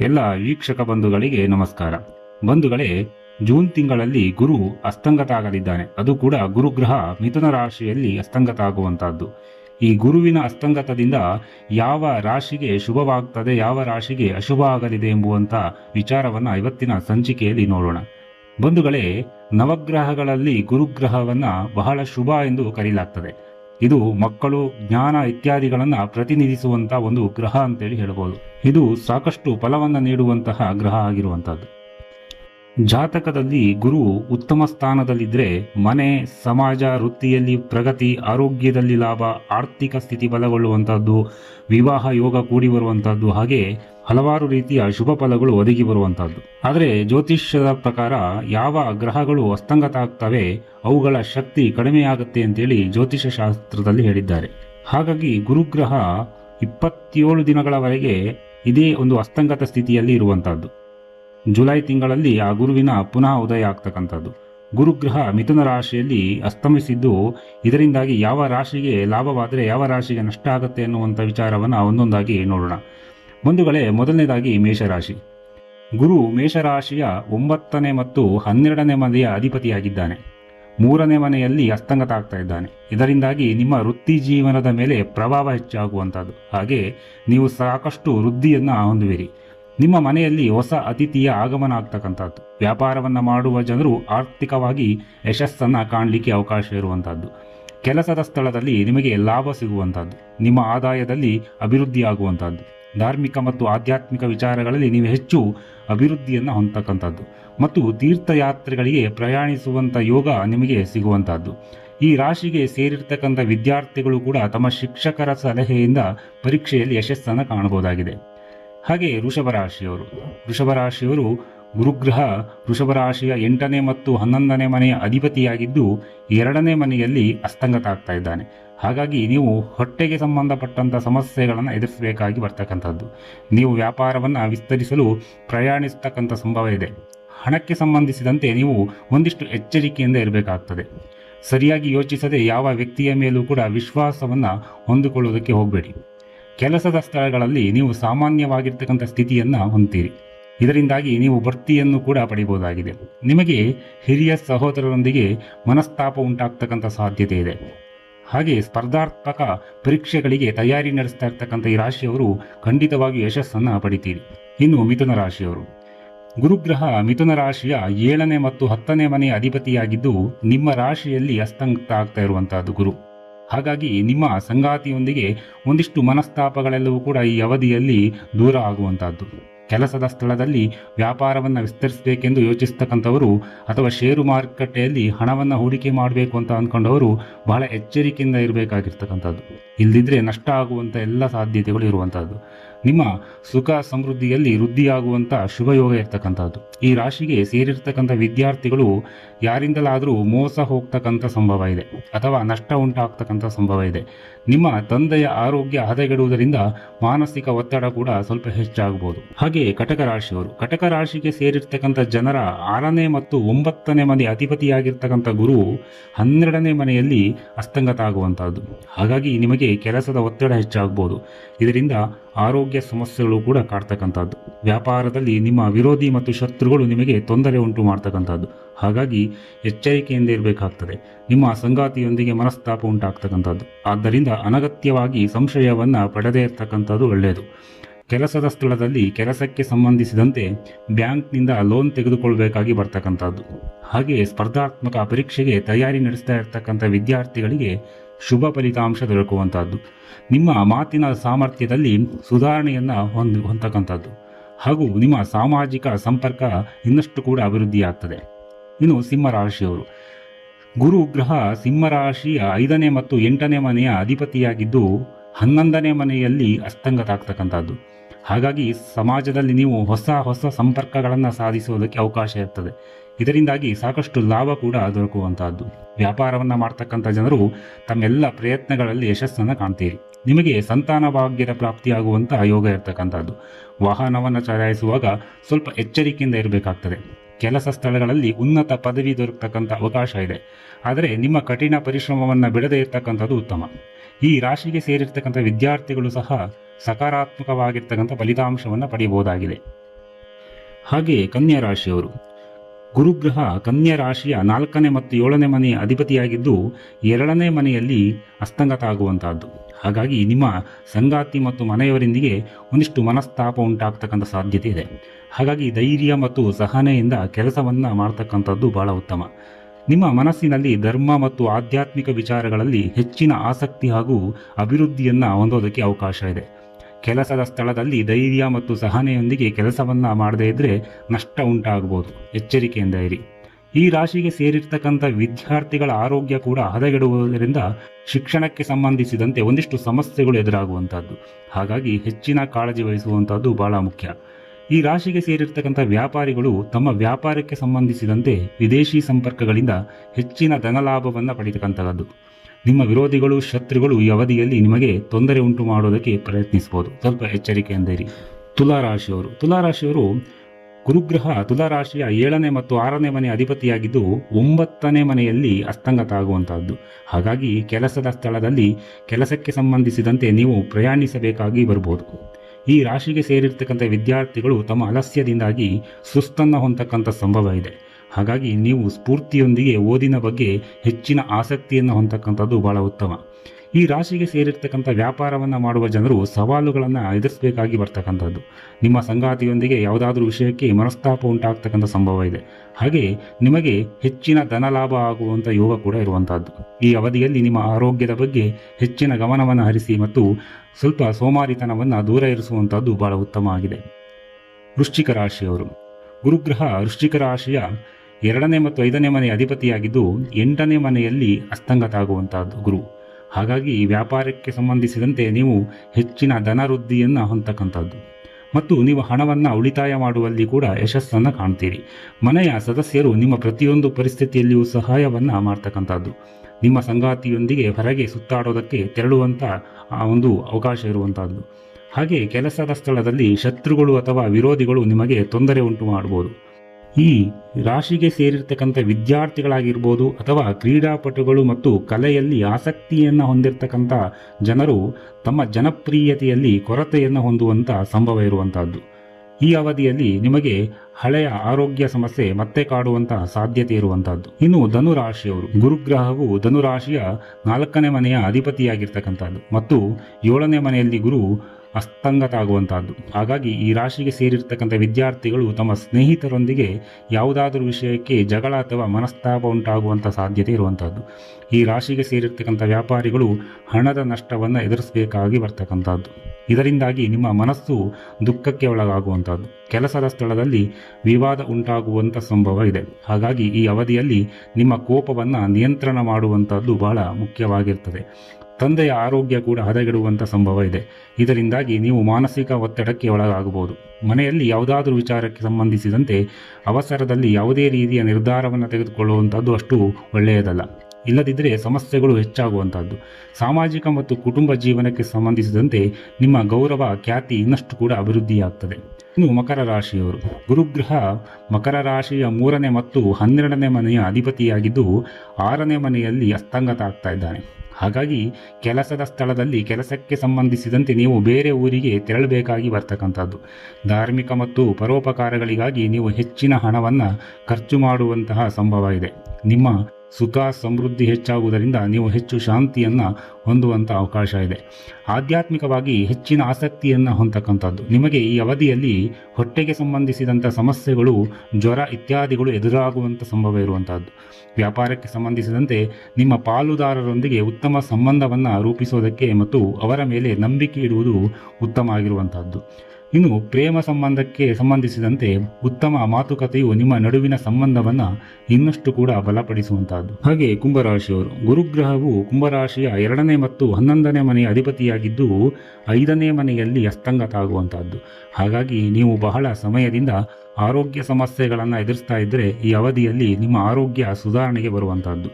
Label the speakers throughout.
Speaker 1: ಎಲ್ಲ ವೀಕ್ಷಕ ಬಂಧುಗಳಿಗೆ ನಮಸ್ಕಾರ. ಬಂಧುಗಳೇ, ಜೂನ್ ತಿಂಗಳಲ್ಲಿ ಗುರು ಅಸ್ತಂಗತ ಆಗಲಿದ್ದಾನೆ ಅದು ಕೂಡ ಗುರುಗ್ರಹ ಮಿಥುನ ರಾಶಿಯಲ್ಲಿ ಅಸ್ತಂಗತ ಆಗುವಂತಹದ್ದು ಈ ಗುರುವಿನ ಅಸ್ತಂಗತದಿಂದ ಯಾವ ರಾಶಿಗೆ ಶುಭವಾಗ್ತದೆ, ಯಾವ ರಾಶಿಗೆ ಅಶುಭ ಆಗಲಿದೆ ಎಂಬುವಂತ ವಿಚಾರವನ್ನು ಇವತ್ತಿನ ಸಂಚಿಕೆಯಲ್ಲಿ ನೋಡೋಣ. ಬಂಧುಗಳೇ, ನವಗ್ರಹಗಳಲ್ಲಿ ಗುರುಗ್ರಹವನ್ನು ಬಹಳ ಶುಭ ಎಂದು ಕರೆಯಲಾಗ್ತದೆ ಇದು ಮಕ್ಕಳು, ಜ್ಞಾನ ಇತ್ಯಾದಿಗಳನ್ನ ಪ್ರತಿನಿಧಿಸುವಂತ ಒಂದು ಗ್ರಹ ಅಂತೇಳಿ ಹೇಳ್ಬೋದು. ಇದು ಸಾಕಷ್ಟು ಫಲವನ್ನ ನೀಡುವಂತಹ ಗ್ರಹ ಆಗಿರುವಂತಹದ್ದು. ಜಾತಕದಲ್ಲಿ ಗುರು ಉತ್ತಮ ಸ್ಥಾನದಲ್ಲಿದ್ದರೆ ಮನೆ, ಸಮಾಜ, ವೃತ್ತಿಯಲ್ಲಿ ಪ್ರಗತಿ, ಆರೋಗ್ಯದಲ್ಲಿ ಲಾಭ, ಆರ್ಥಿಕ ಸ್ಥಿತಿ ಬಲಗೊಳ್ಳುವಂಥದ್ದು ವಿವಾಹ, ಯೋಗ ಕೂಡಿ ಬರುವಂಥದ್ದು ಹಾಗೆ ಹಲವಾರು ರೀತಿಯ ಶುಭ ಫಲಗಳು ಒದಗಿ ಬರುವಂಥದ್ದು ಆದರೆ ಜ್ಯೋತಿಷ್ಯದ ಪ್ರಕಾರ ಯಾವ ಗ್ರಹಗಳು ಅಸ್ತಂಗತ ಆಗ್ತವೆ ಅವುಗಳ ಶಕ್ತಿ ಕಡಿಮೆಯಾಗುತ್ತೆ ಅಂತೇಳಿ ಜ್ಯೋತಿಷ ಶಾಸ್ತ್ರದಲ್ಲಿ ಹೇಳಿದ್ದಾರೆ. ಹಾಗಾಗಿ ಗುರುಗ್ರಹ ಇಪ್ಪತ್ತೇಳು ದಿನಗಳವರೆಗೆ ಇದೇ ಒಂದು ಅಸ್ತಂಗತ ಸ್ಥಿತಿಯಲ್ಲಿ ಇರುವಂತಹದ್ದು. ಜುಲೈ ತಿಂಗಳಲ್ಲಿ ಆ ಗುರುವಿನ ಪುನಃ ಉದಯ ಆಗ್ತಕ್ಕಂಥದ್ದು ಗುರುಗ್ರಹ ಮಿಥುನ ರಾಶಿಯಲ್ಲಿ ಅಸ್ತಮಿಸಿದ್ದು, ಇದರಿಂದಾಗಿ ಯಾವ ರಾಶಿಗೆ ಲಾಭವಾದರೆ ಯಾವ ರಾಶಿಗೆ ನಷ್ಟ ಆಗುತ್ತೆ ಅನ್ನುವಂಥ ವಿಚಾರವನ್ನು ಒಂದೊಂದಾಗಿ ನೋಡೋಣ. ಬಂಧುಗಳೇ ಮೊದಲನೇದಾಗಿ ಮೇಷರಾಶಿ. ಗುರು ಮೇಷರಾಶಿಯ ಒಂಬತ್ತನೇ ಮತ್ತು ಹನ್ನೆರಡನೇ ಮನೆಯ ಅಧಿಪತಿಯಾಗಿದ್ದಾನೆ. ಮೂರನೇ ಮನೆಯಲ್ಲಿ ಅಸ್ತಂಗತ ಆಗ್ತಾ ಇದ್ದಾನೆ. ಇದರಿಂದಾಗಿ ನಿಮ್ಮ ವೃತ್ತಿ ಜೀವನದ ಮೇಲೆ ಪ್ರಭಾವ ಹೆಚ್ಚಾಗುವಂಥದ್ದು. ಹಾಗೆ ನೀವು ಸಾಕಷ್ಟು ವೃದ್ಧಿಯನ್ನು ಹೊಂದುವಿರಿ. ನಿಮ್ಮ ಮನೆಯಲ್ಲಿ ಹೊಸ ಅತಿಥಿಯ ಆಗಮನ ಆಗ್ತಕ್ಕಂಥದ್ದು ವ್ಯಾಪಾರವನ್ನು ಮಾಡುವ ಜನರು ಆರ್ಥಿಕವಾಗಿ ಯಶಸ್ಸನ್ನು ಕಾಣಲಿಕ್ಕೆ ಅವಕಾಶ ಇರುವಂಥದ್ದು. ಕೆಲಸದ ಸ್ಥಳದಲ್ಲಿ ನಿಮಗೆ ಲಾಭ ಸಿಗುವಂಥದ್ದು. ನಿಮ್ಮ ಆದಾಯದಲ್ಲಿ ಅಭಿವೃದ್ಧಿಯಾಗುವಂಥದ್ದು ಧಾರ್ಮಿಕ ಮತ್ತು ಆಧ್ಯಾತ್ಮಿಕ ವಿಚಾರಗಳಲ್ಲಿ ನೀವು ಹೆಚ್ಚು ಅಭಿವೃದ್ಧಿಯನ್ನು ಹೊಂದತಕ್ಕಂಥದ್ದು. ಮತ್ತು ತೀರ್ಥಯಾತ್ರೆಗಳಿಗೆ ಪ್ರಯಾಣಿಸುವಂಥ ಯೋಗ ನಿಮಗೆ ಸಿಗುವಂಥದ್ದು. ಈ ರಾಶಿಗೆ ಸೇರಿರ್ತಕ್ಕಂಥ ವಿದ್ಯಾರ್ಥಿಗಳು ಕೂಡ ತಮ್ಮ ಶಿಕ್ಷಕರ ಸಲಹೆಯಿಂದ ಪರೀಕ್ಷೆಯಲ್ಲಿ ಯಶಸ್ಸನ್ನು ಕಾಣಬಹುದಾಗಿದೆ. ಹಾಗೆ ವೃಷಭ ರಾಶಿಯವರು ವೃಷಭ ರಾಶಿಯವರು ಗುರುಗ್ರಹ ವೃಷಭ ರಾಶಿಯ ಎಂಟನೇ ಮತ್ತು ಹನ್ನೊಂದನೇ ಮನೆಯ ಅಧಿಪತಿಯಾಗಿದ್ದು ಎರಡನೇ ಮನೆಯಲ್ಲಿ ಅಸ್ತಂಗತ ಆಗ್ತಾ ಇದ್ದಾನೆ. ಹಾಗಾಗಿ ನೀವು ಹೊಟ್ಟೆಗೆ ಸಂಬಂಧಪಟ್ಟಂಥ ಸಮಸ್ಯೆಗಳನ್ನು ಎದುರಿಸಬೇಕಾಗಿ ಬರ್ತಕ್ಕಂಥದ್ದು. ನೀವು ವ್ಯಾಪಾರವನ್ನು ವಿಸ್ತರಿಸಲು ಪ್ರಯಾಣಿಸ್ತಕ್ಕಂಥ ಸಂಭವ ಇದೆ. ಹಣಕ್ಕೆ ಸಂಬಂಧಿಸಿದಂತೆ ನೀವು ಒಂದಿಷ್ಟು ಎಚ್ಚರಿಕೆಯಿಂದ ಇರಬೇಕಾಗ್ತದೆ. ಸರಿಯಾಗಿ ಯೋಚಿಸದೆ ಯಾವ ವ್ಯಕ್ತಿಯ ಮೇಲೂ ಕೂಡ ವಿಶ್ವಾಸವನ್ನು ಹೊಂದಿಕೊಳ್ಳುವುದಕ್ಕೆ ಹೋಗಬೇಡಿ. ಕೆಲಸದ ಸ್ಥಳಗಳಲ್ಲಿ ನೀವು ಸಾಮಾನ್ಯವಾಗಿರ್ತಕ್ಕಂಥ ಸ್ಥಿತಿಯನ್ನು ಹೊಂದ್ತೀರಿ. ಇದರಿಂದಾಗಿ ನೀವು ಬಡ್ತಿಯನ್ನು ಕೂಡ ಪಡಿಬಹುದಾಗಿದೆ. ನಿಮಗೆ ಹಿರಿಯ ಸಹೋದರರೊಂದಿಗೆ ಮನಸ್ತಾಪ ಉಂಟಾಗ್ತಕ್ಕಂಥ ಸಾಧ್ಯತೆ ಇದೆ. ಹಾಗೆ ಸ್ಪರ್ಧಾತ್ಮಕ ಪರೀಕ್ಷೆಗಳಿಗೆ ತಯಾರಿ ನಡೆಸ್ತಾ ಇರ್ತಕ್ಕಂಥ ಈ ರಾಶಿಯವರು ಖಂಡಿತವಾಗಿ ಯಶಸ್ಸನ್ನು ಪಡಿತೀರಿ. ಇನ್ನು ಮಿಥುನ ರಾಶಿಯವರು. ಗುರುಗ್ರಹ ಮಿಥುನ ರಾಶಿಯ ಏಳನೇ ಮತ್ತು ಹತ್ತನೇ ಮನೆಯ ಅಧಿಪತಿಯಾಗಿದ್ದು ನಿಮ್ಮ ರಾಶಿಯಲ್ಲಿ ಅಸ್ತಂಗ್ತ ಆಗ್ತಾ ಇರುವಂತಹದ್ದು ಗುರು. ಹಾಗಾಗಿ ನಿಮ್ಮ ಸಂಗಾತಿಯೊಂದಿಗೆ ಒಂದಿಷ್ಟು ಮನಸ್ತಾಪಗಳೆಲ್ಲವೂ ಕೂಡ ಈ ಅವಧಿಯಲ್ಲಿ ದೂರ ಆಗುವಂತಹದ್ದು ಕೆಲಸದ ಸ್ಥಳದಲ್ಲಿ ವ್ಯಾಪಾರವನ್ನು ವಿಸ್ತರಿಸಬೇಕೆಂದು ಯೋಚಿಸ್ತಕ್ಕಂಥವರು ಅಥವಾ ಷೇರು ಮಾರುಕಟ್ಟೆಯಲ್ಲಿ ಹಣವನ್ನು ಹೂಡಿಕೆ ಮಾಡಬೇಕು ಅಂತ ಅಂದ್ಕೊಂಡವರು ಬಹಳ ಎಚ್ಚರಿಕೆಯಿಂದ ಇರಬೇಕಾಗಿರ್ತಕ್ಕಂಥದ್ದು. ಇಲ್ಲದಿದ್ದರೆ ನಷ್ಟ ಆಗುವಂಥ ಎಲ್ಲ ಸಾಧ್ಯತೆಗಳು ಇರುವಂಥದ್ದು. ನಿಮ್ಮ ಸುಖ ಸಮೃದ್ಧಿಯಲ್ಲಿ ವೃದ್ಧಿಯಾಗುವಂಥ ಶುಭಯೋಗ ಇರ್ತಕ್ಕಂಥದ್ದು. ಈ ರಾಶಿಗೆ ಸೇರಿರ್ತಕ್ಕಂಥ ವಿದ್ಯಾರ್ಥಿಗಳು ಯಾರಿಂದಲಾದರೂ ಮೋಸ ಹೋಗ್ತಕ್ಕಂಥ ಸಂಭವ ಇದೆ ಅಥವಾ ನಷ್ಟ ಉಂಟಾಗ್ತಕ್ಕಂಥ ಸಂಭವ ಇದೆ. ನಿಮ್ಮ ತಂದೆಯ ಆರೋಗ್ಯ ಹದಗೆಡುವುದರಿಂದ ಮಾನಸಿಕ ಒತ್ತಡ ಕೂಡ ಸ್ವಲ್ಪ ಹೆಚ್ಚಾಗಬಹುದು ಹಾಗೆ ಕಟಕ ರಾಶಿಯವರು. ಕಟಕ ರಾಶಿಗೆ ಸೇರಿರ್ತಕ್ಕಂಥ ಜನರ ಆರನೇ ಮತ್ತು ಒಂಬತ್ತನೇ ಮನೆ ಅಧಿಪತಿಯಾಗಿರ್ತಕ್ಕಂಥ ಗುರು ಹನ್ನೆರಡನೇ ಮನೆಯಲ್ಲಿ ಅಸ್ತಂಗತ ಆಗುವಂಥದ್ದು ಹಾಗಾಗಿ ನಿಮಗೆ ಕೆಲಸದ ಒತ್ತಡ ಹೆಚ್ಚಾಗಬಹುದು ಇದರಿಂದ ಆರೋಗ್ಯ ಸಮಸ್ಯೆಗಳು ಕೂಡ ಕಾಡ್ತಕ್ಕಂಥದ್ದು. ವ್ಯಾಪಾರದಲ್ಲಿ ನಿಮ್ಮ ವಿರೋಧಿ ಮತ್ತು ಶತ್ರುಗಳು ನಿಮಗೆ ತೊಂದರೆ ಉಂಟು ಮಾಡ್ತಕ್ಕಂಥದ್ದು. ಹಾಗಾಗಿ ಎಚ್ಚರಿಕೆಯಿಂದ ಇರಬೇಕಾಗ್ತದೆ. ನಿಮ್ಮ ಸಂಗಾತಿಯೊಂದಿಗೆ ಮನಸ್ತಾಪ ಉಂಟಾಗ್ತಕ್ಕಂಥದ್ದು. ಆದ್ದರಿಂದ ಅನಗತ್ಯವಾಗಿ ಸಂಶಯವನ್ನು ಪಡೆದೇ ಇರ್ತಕ್ಕಂಥದ್ದು ಒಳ್ಳೆಯದು. ಕೆಲಸದ ಸ್ಥಳದಲ್ಲಿ ಕೆಲಸಕ್ಕೆ ಸಂಬಂಧಿಸಿದಂತೆ ಬ್ಯಾಂಕ್ನಿಂದ ಲೋನ್ ತೆಗೆದುಕೊಳ್ಳಬೇಕಾಗಿ ಬರ್ತಕ್ಕಂಥದ್ದು. ಹಾಗೆ ಸ್ಪರ್ಧಾತ್ಮಕ ಪರೀಕ್ಷೆಗೆ ತಯಾರಿ ನಡೆಸ್ತಾ ಇರ್ತಕ್ಕಂಥ ವಿದ್ಯಾರ್ಥಿಗಳಿಗೆ ಶುಭ ಫಲಿತಾಂಶ ದೊರಕುವಂಥದ್ದು. ನಿಮ್ಮ ಮಾತಿನ ಸಾಮರ್ಥ್ಯದಲ್ಲಿ ಸುಧಾರಣೆಯನ್ನು ಹೊಂದ್ ಹೊಂದಕ್ಕಂಥದ್ದು ಹಾಗೂ ನಿಮ್ಮ ಸಾಮಾಜಿಕ ಸಂಪರ್ಕ ಇನ್ನಷ್ಟು ಕೂಡ ಅಭಿವೃದ್ಧಿಯಾಗ್ತದೆ. ಇನ್ನು ಸಿಂಹರಾಶಿಯವರು. ಗುರು ಗ್ರಹ ಸಿಂಹರಾಶಿಯ ಐದನೇ ಮತ್ತು ಎಂಟನೇ ಮನೆಯ ಅಧಿಪತಿಯಾಗಿದ್ದು ಹನ್ನೊಂದನೇ ಮನೆಯಲ್ಲಿ ಅಸ್ತಂಗತ ಆಗ್ತಕ್ಕಂಥದ್ದು ಹಾಗಾಗಿ ಸಮಾಜದಲ್ಲಿ ನೀವು ಹೊಸ ಹೊಸ ಸಂಪರ್ಕಗಳನ್ನು ಸಾಧಿಸುವುದಕ್ಕೆ ಅವಕಾಶ ಇರ್ತದೆ. ಇದರಿಂದಾಗಿ ಸಾಕಷ್ಟು ಲಾಭ ಕೂಡ ದೊರಕುವಂತಹದ್ದು. ವ್ಯಾಪಾರವನ್ನು ಮಾಡ್ತಕ್ಕಂಥ ಜನರು ತಮ್ಮೆಲ್ಲ ಪ್ರಯತ್ನಗಳಲ್ಲಿ ಯಶಸ್ಸನ್ನು ಕಾಣ್ತೀರಿ. ನಿಮಗೆ ಸಂತಾನ ಭಾಗ್ಯದ ಪ್ರಾಪ್ತಿಯಾಗುವಂಥ ಯೋಗ ಇರ್ತಕ್ಕಂಥದ್ದು. ವಾಹನವನ್ನು ಚಲಾಯಿಸುವಾಗ ಸ್ವಲ್ಪ ಎಚ್ಚರಿಕೆಯಿಂದ ಇರಬೇಕಾಗ್ತದೆ. ಕೆಲಸ ಸ್ಥಳಗಳಲ್ಲಿ ಉನ್ನತ ಪದವಿ ದೊರಕತಕ್ಕಂಥ ಅವಕಾಶ ಇದೆ. ಆದರೆ ನಿಮ್ಮ ಕಠಿಣ ಪರಿಶ್ರಮವನ್ನು ಬಿಡದೇ ಇರತಕ್ಕಂಥದ್ದು ಉತ್ತಮ. ಈ ರಾಶಿಗೆ ಸೇರಿರ್ತಕ್ಕಂಥ ವಿದ್ಯಾರ್ಥಿಗಳು ಸಹ ಸಕಾರಾತ್ಮಕವಾಗಿರ್ತಕ್ಕಂಥ ಫಲಿತಾಂಶವನ್ನು ಪಡೆಯಬಹುದಾಗಿದೆ. ಹಾಗೆ ಕನ್ಯಾ ರಾಶಿಯವರು. ಗುರುಗ್ರಹ ಕನ್ಯಾ ರಾಶಿಯ ನಾಲ್ಕನೇ ಮತ್ತು ಏಳನೇ ಮನೆಯ ಅಧಿಪತಿಯಾಗಿದ್ದು ಎರಡನೇ ಮನೆಯಲ್ಲಿ ಅಸ್ತಂಗತ ಆಗುವಂತಹದ್ದು ಹಾಗಾಗಿ ನಿಮ್ಮ ಸಂಗಾತಿ ಮತ್ತು ಮನೆಯವರೊಂದಿಗೆ ಒಂದಿಷ್ಟು ಮನಸ್ತಾಪ ಉಂಟಾಗ್ತಕ್ಕಂಥ ಸಾಧ್ಯತೆ ಇದೆ. ಹಾಗಾಗಿ ಧೈರ್ಯ ಮತ್ತು ಸಹನೆಯಿಂದ ಕೆಲಸವನ್ನು ಮಾಡ್ತಕ್ಕಂಥದ್ದು ಬಹಳ ಉತ್ತಮ. ನಿಮ್ಮ ಮನಸ್ಸಿನಲ್ಲಿ ಧರ್ಮ ಮತ್ತು ಆಧ್ಯಾತ್ಮಿಕ ವಿಚಾರಗಳಲ್ಲಿ ಹೆಚ್ಚಿನ ಆಸಕ್ತಿ ಹಾಗೂ ಅಭಿವೃದ್ಧಿಯನ್ನು ಹೊಂದೋದಕ್ಕೆ ಅವಕಾಶ ಇದೆ. ಕೆಲಸದ ಸ್ಥಳದಲ್ಲಿ ಧೈರ್ಯ ಮತ್ತು ಸಹನೆಯೊಂದಿಗೆ ಕೆಲಸವನ್ನು ಮಾಡದೇ ಇದ್ದರೆ ನಷ್ಟ ಉಂಟಾಗಬಹುದು. ಎಚ್ಚರಿಕೆಯಿಂದ ಇರಿ. ಈ ರಾಶಿಗೆ ಸೇರಿರ್ತಕ್ಕಂಥ ವಿದ್ಯಾರ್ಥಿಗಳ ಆರೋಗ್ಯ ಕೂಡ ಹದಗೆಡುವುದರಿಂದ ಶಿಕ್ಷಣಕ್ಕೆ ಸಂಬಂಧಿಸಿದಂತೆ ಒಂದಿಷ್ಟು ಸಮಸ್ಯೆಗಳು ಎದುರಾಗುವಂಥದ್ದು. ಹಾಗಾಗಿ ಹೆಚ್ಚಿನ ಕಾಳಜಿ ವಹಿಸುವಂಥದ್ದು ಬಹಳ ಮುಖ್ಯ. ಈ ರಾಶಿಗೆ ಸೇರಿರ್ತಕ್ಕಂಥ ವ್ಯಾಪಾರಿಗಳು ತಮ್ಮ ವ್ಯಾಪಾರಕ್ಕೆ ಸಂಬಂಧಿಸಿದಂತೆ ವಿದೇಶಿ ಸಂಪರ್ಕಗಳಿಂದ ಹೆಚ್ಚಿನ ಧನಲಾಭವನ್ನು ಪಡೆಯತಕ್ಕಂಥದ್ದು ನಿಮ್ಮ ವಿರೋಧಿಗಳು, ಶತ್ರುಗಳು ಈ ಅವಧಿಯಲ್ಲಿ ನಿಮಗೆ ತೊಂದರೆ ಉಂಟು ಮಾಡೋದಕ್ಕೆ ಪ್ರಯತ್ನಿಸಬಹುದು. ಸ್ವಲ್ಪ ಎಚ್ಚರಿಕೆಯಿಂದ ಇರಿ ತುಲಾರಾಶಿಯವರು ತುಲಾರಾಶಿಯವರು ಗುರುಗ್ರಹ ತುಲಾರಾಶಿಯ ಏಳನೇ ಮತ್ತು ಆರನೇ ಮನೆ ಅಧಿಪತಿಯಾಗಿದ್ದು ಒಂಬತ್ತನೇ ಮನೆಯಲ್ಲಿ ಅಸ್ತಂಗತ ಆಗುವಂತಹದ್ದು ಹಾಗಾಗಿ ಕೆಲಸದ ಸ್ಥಳದಲ್ಲಿ ಕೆಲಸಕ್ಕೆ ಸಂಬಂಧಿಸಿದಂತೆ ನೀವು ಪ್ರಯಾಣಿಸಬೇಕಾಗಿ ಬರಬಹುದು. ಈ ರಾಶಿಗೆ ಸೇರಿರ್ತಕ್ಕಂಥ ವಿದ್ಯಾರ್ಥಿಗಳು ತಮ್ಮ ಅಲಸ್ಯದಿಂದಾಗಿ ಸುಸ್ತನ್ನು ಹೊಂದಕ್ಕಂಥ ಸಂಭವ ಇದೆ. ಹಾಗಾಗಿ ನೀವು ಸ್ಫೂರ್ತಿಯೊಂದಿಗೆ ಓದಿನ ಬಗ್ಗೆ ಹೆಚ್ಚಿನ ಆಸಕ್ತಿಯನ್ನು ಹೊಂದಕ್ಕಂಥದ್ದು ಬಹಳ ಉತ್ತಮ. ಈ ರಾಶಿಗೆ ಸೇರಿರ್ತಕ್ಕಂಥ ವ್ಯಾಪಾರವನ್ನು ಮಾಡುವ ಜನರು ಸವಾಲುಗಳನ್ನು ಎದುರಿಸಬೇಕಾಗಿ ಬರ್ತಕ್ಕಂಥದ್ದು. ನಿಮ್ಮ ಸಂಗಾತಿಯೊಂದಿಗೆ ಯಾವುದಾದ್ರೂ ವಿಷಯಕ್ಕೆ ಮನಸ್ತಾಪ ಉಂಟಾಗ್ತಕ್ಕಂಥ ಸಂಭವ ಇದೆ. ಹಾಗೆ ನಿಮಗೆ ಹೆಚ್ಚಿನ ಧನ ಲಾಭ ಆಗುವಂಥ ಯೋಗ ಕೂಡ ಇರುವಂಥದ್ದು. ಈ ಅವಧಿಯಲ್ಲಿ ನಿಮ್ಮ ಆರೋಗ್ಯದ ಬಗ್ಗೆ ಹೆಚ್ಚಿನ ಗಮನವನ್ನು ಹರಿಸಿ ಮತ್ತು ಸ್ವಲ್ಪ ಸೋಮಾರಿತನವನ್ನು ದೂರ ಇರಿಸುವಂಥದ್ದು ಬಹಳ ಉತ್ತಮ ಆಗಿದೆ. ವೃಶ್ಚಿಕ ರಾಶಿಯವರು. ಗುರುಗ್ರಹ ವೃಶ್ಚಿಕ ರಾಶಿಯ ಎರಡನೇ ಮತ್ತು ಐದನೇ ಮನೆ ಅಧಿಪತಿಯಾಗಿದ್ದು ಎಂಟನೇ ಮನೆಯಲ್ಲಿ ಅಸ್ತಂಗತ ಆಗುವಂತಹದ್ದು ಗುರು. ಹಾಗಾಗಿ ವ್ಯಾಪಾರಕ್ಕೆ ಸಂಬಂಧಿಸಿದಂತೆ ನೀವು ಹೆಚ್ಚಿನ ಧನವೃದ್ಧಿಯನ್ನು ಹೊಂದತಕ್ಕಂಥದ್ದು. ಮತ್ತು ನೀವು ಹಣವನ್ನು ಉಳಿತಾಯ ಮಾಡುವಲ್ಲಿ ಕೂಡ ಯಶಸ್ಸನ್ನು ಕಾಣ್ತೀರಿ. ಮನೆಯ ಸದಸ್ಯರು ನಿಮ್ಮ ಪ್ರತಿಯೊಂದು ಪರಿಸ್ಥಿತಿಯಲ್ಲಿಯೂ ಸಹಾಯವನ್ನು ಮಾಡ್ತಕ್ಕಂಥದ್ದು. ನಿಮ್ಮ ಸಂಗಾತಿಯೊಂದಿಗೆ ಹೊರಗೆ ಸುತ್ತಾಡೋದಕ್ಕೆ ತೆರಳುವಂಥ ಆ ಒಂದು ಅವಕಾಶ ಇರುವಂಥದ್ದು ಹಾಗೆ ಕೆಲಸದ ಸ್ಥಳದಲ್ಲಿ ಶತ್ರುಗಳು ಅಥವಾ ವಿರೋಧಿಗಳು ನಿಮಗೆ ತೊಂದರೆ ಉಂಟು ಮಾಡಬಹುದು. ಈ ರಾಶಿಗೆ ಸೇರಿರ್ತಕ್ಕಂಥ ವಿದ್ಯಾರ್ಥಿಗಳಾಗಿರ್ಬೋದು ಅಥವಾ ಕ್ರೀಡಾಪಟುಗಳು ಮತ್ತು ಕಲೆಯಲ್ಲಿ ಆಸಕ್ತಿಯನ್ನು ಹೊಂದಿರತಕ್ಕಂಥ ಜನರು ತಮ್ಮ ಜನಪ್ರಿಯತೆಯಲ್ಲಿ ಕೊರತೆಯನ್ನು ಹೊಂದುವಂಥ ಸಂಭವ ಇರುವಂತಹದ್ದು. ಈ ಅವಧಿಯಲ್ಲಿ ನಿಮಗೆ ಹಳೆಯ ಆರೋಗ್ಯ ಸಮಸ್ಯೆ ಮತ್ತೆ ಕಾಡುವಂತಹ ಸಾಧ್ಯತೆ ಇರುವಂತಹದ್ದು. ಇನ್ನು ಧನುರಾಶಿಯವರು, ಗುರುಗ್ರಹವು ಧನುರಾಶಿಯ ನಾಲ್ಕನೇ ಮನೆಯ ಅಧಿಪತಿಯಾಗಿರ್ತಕ್ಕಂಥದ್ದು. ಮತ್ತು ಏಳನೇ ಮನೆಯಲ್ಲಿ ಗುರು ಅಸ್ತಂಗತ ಆಗುವಂಥದ್ದು ಹಾಗಾಗಿ ಈ ರಾಶಿಗೆ ಸೇರಿರ್ತಕ್ಕಂಥ ವಿದ್ಯಾರ್ಥಿಗಳು ತಮ್ಮ ಸ್ನೇಹಿತರೊಂದಿಗೆ ಯಾವುದಾದರೂ ವಿಷಯಕ್ಕೆ ಜಗಳ ಅಥವಾ ಮನಸ್ತಾಪ ಉಂಟಾಗುವಂಥ ಸಾಧ್ಯತೆ ಇರುವಂಥದ್ದು ಈ ರಾಶಿಗೆ ಸೇರಿರ್ತಕ್ಕಂಥ ವ್ಯಾಪಾರಿಗಳು ಹಣದ ನಷ್ಟವನ್ನು ಎದುರಿಸಬೇಕಾಗಿ ಬರ್ತಕ್ಕಂಥದ್ದು. ಇದರಿಂದಾಗಿ ನಿಮ್ಮ ಮನಸ್ಸು ದುಃಖಕ್ಕೆ ಒಳಗಾಗುವಂಥದ್ದು ಕೆಲಸದ ಸ್ಥಳದಲ್ಲಿ ವಿವಾದ ಉಂಟಾಗುವಂಥ ಸಂಭವ ಇದೆ. ಹಾಗಾಗಿ ಈ ಅವಧಿಯಲ್ಲಿ ನಿಮ್ಮ ಕೋಪವನ್ನು ನಿಯಂತ್ರಣ ಮಾಡುವಂಥದ್ದು ಬಹಳ ಮುಖ್ಯವಾಗಿರ್ತದೆ. ತಂದೆಯ ಆರೋಗ್ಯ ಕೂಡ ಹದಗೆಡುವಂಥ ಸಂಭವ ಇದೆ. ಇದರಿಂದಾಗಿ ನೀವು ಮಾನಸಿಕ ಒತ್ತಡಕ್ಕೆ ಒಳಗಾಗಬಹುದು. ಮನೆಯಲ್ಲಿ ಯಾವುದಾದ್ರೂ ವಿಚಾರಕ್ಕೆ ಸಂಬಂಧಿಸಿದಂತೆ ಅವಸರದಲ್ಲಿ ಯಾವುದೇ ರೀತಿಯ ನಿರ್ಧಾರವನ್ನು ತೆಗೆದುಕೊಳ್ಳುವಂಥದ್ದು ಅಷ್ಟು ಒಳ್ಳೆಯದಲ್ಲ. ಇಲ್ಲದಿದ್ದರೆ ಸಮಸ್ಯೆಗಳು ಹೆಚ್ಚಾಗುವಂಥದ್ದು ಸಾಮಾಜಿಕ ಮತ್ತು ಕುಟುಂಬ ಜೀವನಕ್ಕೆ ಸಂಬಂಧಿಸಿದಂತೆ ನಿಮ್ಮ ಗೌರವ, ಖ್ಯಾತಿ ಇನ್ನಷ್ಟು ಕೂಡ ಅಭಿವೃದ್ಧಿಯಾಗ್ತದೆ. ಇನ್ನು ಮಕರ ರಾಶಿಯವರು. ಗುರುಗ್ರಹ ಮಕರ ರಾಶಿಯ ಮೂರನೇ ಮತ್ತು ಹನ್ನೆರಡನೇ ಮನೆಯ ಅಧಿಪತಿಯಾಗಿದ್ದು, ಆರನೇ ಮನೆಯಲ್ಲಿ ಅಸ್ತಂಗತ ಆಗ್ತಾ ಇದ್ದಾನೆ. ಹಾಗಾಗಿ ಕೆಲಸದ ಸ್ಥಳದಲ್ಲಿ ಕೆಲಸಕ್ಕೆ ಸಂಬಂಧಿಸಿದಂತೆ ನೀವು ಬೇರೆ ಊರಿಗೆ ತೆರಳಬೇಕಾಗಿ ಬರ್ತಕ್ಕಂಥದ್ದು ಧಾರ್ಮಿಕ ಮತ್ತು ಪರೋಪಕಾರಗಳಿಗಾಗಿ ನೀವು ಹೆಚ್ಚಿನ ಹಣವನ್ನು ಖರ್ಚು ಮಾಡುವಂತಹ ಸಂಭವ ಇದೆ. ನಿಮ್ಮ ಸುಖ, ಸಮೃದ್ಧಿ ಹೆಚ್ಚಾಗುವುದರಿಂದ ನೀವು ಹೆಚ್ಚು ಶಾಂತಿಯನ್ನು ಹೊಂದುವಂಥ ಅವಕಾಶ ಇದೆ. ಆಧ್ಯಾತ್ಮಿಕವಾಗಿ ಹೆಚ್ಚಿನ ಆಸಕ್ತಿಯನ್ನು ಹೊಂದಕ್ಕಂಥದ್ದು ನಿಮಗೆ ಈ ಅವಧಿಯಲ್ಲಿ ಹೊಟ್ಟೆಗೆ ಸಂಬಂಧಿಸಿದಂಥ ಸಮಸ್ಯೆಗಳು, ಜ್ವರ ಇತ್ಯಾದಿಗಳು ಎದುರಾಗುವಂಥ ಸಂಭವ ಇರುವಂಥದ್ದು ವ್ಯಾಪಾರಕ್ಕೆ ಸಂಬಂಧಿಸಿದಂತೆ ನಿಮ್ಮ ಪಾಲುದಾರರೊಂದಿಗೆ ಉತ್ತಮ ಸಂಬಂಧವನ್ನು ರೂಪಿಸೋದಕ್ಕೆ ಮತ್ತು ಅವರ ಮೇಲೆ ನಂಬಿಕೆ ಇಡುವುದು ಉತ್ತಮ ಆಗಿರುವಂತಹದ್ದು. ಇನ್ನು ಪ್ರೇಮ ಸಂಬಂಧಕ್ಕೆ ಸಂಬಂಧಿಸಿದಂತೆ ಉತ್ತಮ ಮಾತುಕತೆಯು ನಿಮ್ಮ ನಡುವಿನ ಸಂಬಂಧವನ್ನು ಇನ್ನಷ್ಟು ಕೂಡ ಬಲಪಡಿಸುವಂತಹದ್ದು. ಹಾಗೆ ಕುಂಭರಾಶಿಯವರು, ಗುರುಗ್ರಹವು ಕುಂಭರಾಶಿಯ ಎರಡನೇ ಮತ್ತು ಹನ್ನೊಂದನೇ ಮನೆಯ ಅಧಿಪತಿಯಾಗಿದ್ದು ಐದನೇ ಮನೆಯಲ್ಲಿ ಅಸ್ತಂಗತ ಆಗುವಂತಹದ್ದು ಹಾಗಾಗಿ ನೀವು ಬಹಳ ಸಮಯದಿಂದ ಆರೋಗ್ಯ ಸಮಸ್ಯೆಗಳನ್ನು ಎದುರಿಸ್ತಾ ಇದ್ದರೆ ಈ ಅವಧಿಯಲ್ಲಿ ನಿಮ್ಮ ಆರೋಗ್ಯ ಸುಧಾರಣೆಗೆ ಬರುವಂತಹದ್ದು.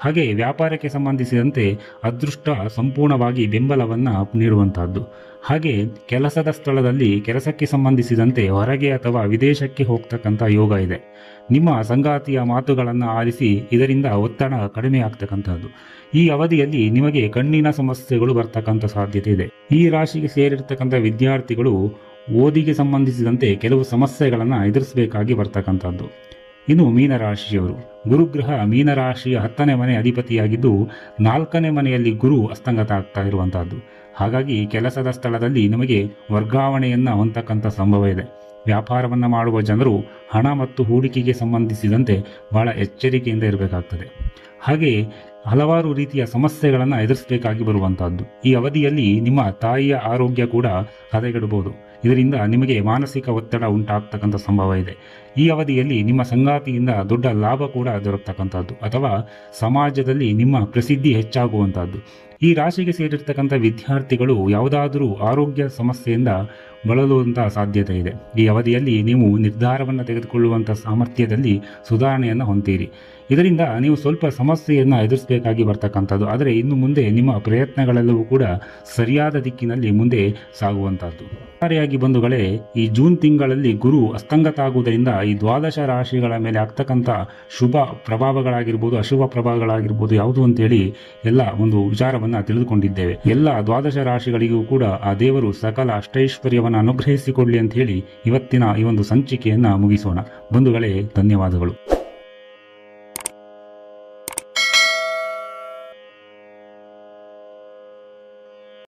Speaker 1: ಹಾಗೆ ವ್ಯಾಪಾರಕ್ಕೆ ಸಂಬಂಧಿಸಿದಂತೆ ಅದೃಷ್ಟ ಸಂಪೂರ್ಣವಾಗಿ ಬೆಂಬಲವನ್ನು ನೀಡುವಂತಹದ್ದು. ಹಾಗೆ ಕೆಲಸದ ಸ್ಥಳದಲ್ಲಿ ಕೆಲಸಕ್ಕೆ ಸಂಬಂಧಿಸಿದಂತೆ ಹೊರಗೆ ಅಥವಾ ವಿದೇಶಕ್ಕೆ ಹೋಗ್ತಕ್ಕಂಥ ಯೋಗ ಇದೆ. ನಿಮ್ಮ ಸಂಗಾತಿಯ ಮಾತುಗಳನ್ನು ಆಲಿಸಿ ಇದರಿಂದ ಒತ್ತಡ ಕಡಿಮೆ ಆಗ್ತಕ್ಕಂಥದ್ದು. ಈ ಅವಧಿಯಲ್ಲಿ ನಿಮಗೆ ಕಣ್ಣಿನ ಸಮಸ್ಯೆಗಳು ಬರ್ತಕ್ಕಂಥ ಸಾಧ್ಯತೆ ಇದೆ. ಈ ರಾಶಿಗೆ ಸೇರಿರ್ತಕ್ಕಂಥ ವಿದ್ಯಾರ್ಥಿಗಳು ಓದಿಗೆ ಸಂಬಂಧಿಸಿದಂತೆ ಕೆಲವು ಸಮಸ್ಯೆಗಳನ್ನು ಎದುರಿಸಬೇಕಾಗಿ ಬರ್ತಕ್ಕಂಥದ್ದು. ಇನ್ನು ಮೀನರಾಶಿಯವರು. ಗುರುಗ್ರಹ ಮೀನರಾಶಿಯ ಹತ್ತನೇ ಮನೆ ಅಧಿಪತಿಯಾಗಿದ್ದು, ನಾಲ್ಕನೇ ಮನೆಯಲ್ಲಿ ಗುರು ಅಸ್ತಂಗತ ಆಗ್ತಾ ಇರುವಂತಹದ್ದು. ಹಾಗಾಗಿ ಕೆಲಸದ ಸ್ಥಳದಲ್ಲಿ ನಿಮಗೆ ವರ್ಗಾವಣೆಯನ್ನು ಹೊಂದಕ್ಕಂಥ ಸಂಭವ ಇದೆ. ವ್ಯಾಪಾರವನ್ನು ಮಾಡುವ ಜನರು ಹಣ ಮತ್ತು ಹೂಡಿಕೆಗೆ ಸಂಬಂಧಿಸಿದಂತೆ ಬಹಳ ಎಚ್ಚರಿಕೆಯಿಂದ ಇರಬೇಕಾಗ್ತದೆ. ಹಾಗೆ ಹಲವಾರು ರೀತಿಯ ಸಮಸ್ಯೆಗಳನ್ನು ಎದುರಿಸಬೇಕಾಗಿ ಬರುವಂತಹದ್ದು. ಈ ಅವಧಿಯಲ್ಲಿ ನಿಮ್ಮ ತಾಯಿಯ ಆರೋಗ್ಯ ಕೂಡ ಹದಗೆಡಬಹುದು ಇದರಿಂದ ನಿಮಗೆ ಮಾನಸಿಕ ಒತ್ತಡ ಉಂಟಾಗ್ತಕ್ಕಂಥ ಸಂಭವ ಇದೆ. ಈ ಅವಧಿಯಲ್ಲಿ ನಿಮ್ಮ ಸಂಗಾತಿಯಿಂದ ದೊಡ್ಡ ಲಾಭ ಕೂಡ ದೊರಕ್ತಕ್ಕಂಥದ್ದು. ಅಥವಾ ಸಮಾಜದಲ್ಲಿ ನಿಮ್ಮ ಪ್ರಸಿದ್ಧಿ ಹೆಚ್ಚಾಗುವಂಥದ್ದು. ಈ ರಾಶಿಗೆ ಸೇರಿರ್ತಕ್ಕಂಥ ವಿದ್ಯಾರ್ಥಿಗಳು ಯಾವುದಾದರೂ ಆರೋಗ್ಯ ಸಮಸ್ಯೆಯಿಂದ ಬಳಲುವಂತಹ ಸಾಧ್ಯತೆ ಇದೆ. ಈ ಅವಧಿಯಲ್ಲಿ ನೀವು ನಿರ್ಧಾರವನ್ನು ತೆಗೆದುಕೊಳ್ಳುವಂಥ ಸಾಮರ್ಥ್ಯದಲ್ಲಿ ಸುಧಾರಣೆಯನ್ನು ಹೊಂದೀರಿ. ಇದರಿಂದ ನೀವು ಸ್ವಲ್ಪ ಸಮಸ್ಯೆಯನ್ನು ಎದುರಿಸಬೇಕಾಗಿ ಬರ್ತಕ್ಕಂಥದ್ದು. ಆದರೆ ಇನ್ನು ಮುಂದೆ ನಿಮ್ಮ ಪ್ರಯತ್ನಗಳೆಲ್ಲವೂ ಕೂಡ ಸರಿಯಾದ ದಿಕ್ಕಿನಲ್ಲಿ ಮುಂದೆ ಸಾಗುವಂಥದ್ದು ಒಟ್ಟಾರೆಯಾಗಿ ಬಂಧುಗಳೇ, ಈ ಜೂನ್ ತಿಂಗಳಲ್ಲಿ ಗುರು ಅಸ್ತಂಗತ ಆಗುವುದರಿಂದ ಈ ದ್ವಾದಶ ರಾಶಿಗಳ ಮೇಲೆ ಆಗ್ತಕ್ಕಂಥ ಶುಭ ಪ್ರಭಾವಗಳಾಗಿರ್ಬೋದು, ಅಶುಭ ಪ್ರಭಾವಗಳಾಗಿರ್ಬೋದು ಯಾವುದು ಅಂತೇಳಿ ಎಲ್ಲ ಒಂದು ವಿಚಾರವನ್ನ ತಿಳಿದುಕೊಂಡಿದ್ದೇವೆ. ಎಲ್ಲ ದ್ವಾದಶ ರಾಶಿಗಳಿಗೂ ಕೂಡ ಆ ದೇವರು ಸಕಲ ಅಷ್ಟೈಶ್ವರ್ಯವನ್ನು ಅನುಗ್ರಹಿಸಿಕೊಳ್ಳಿ ಅಂತ ಹೇಳಿ ಇವತ್ತಿನ ಈ ಒಂದು ಸಂಚಿಕೆಯನ್ನು ಮುಗಿಸೋಣ. ಬಂಧುಗಳೇ ಧನ್ಯವಾದಗಳು.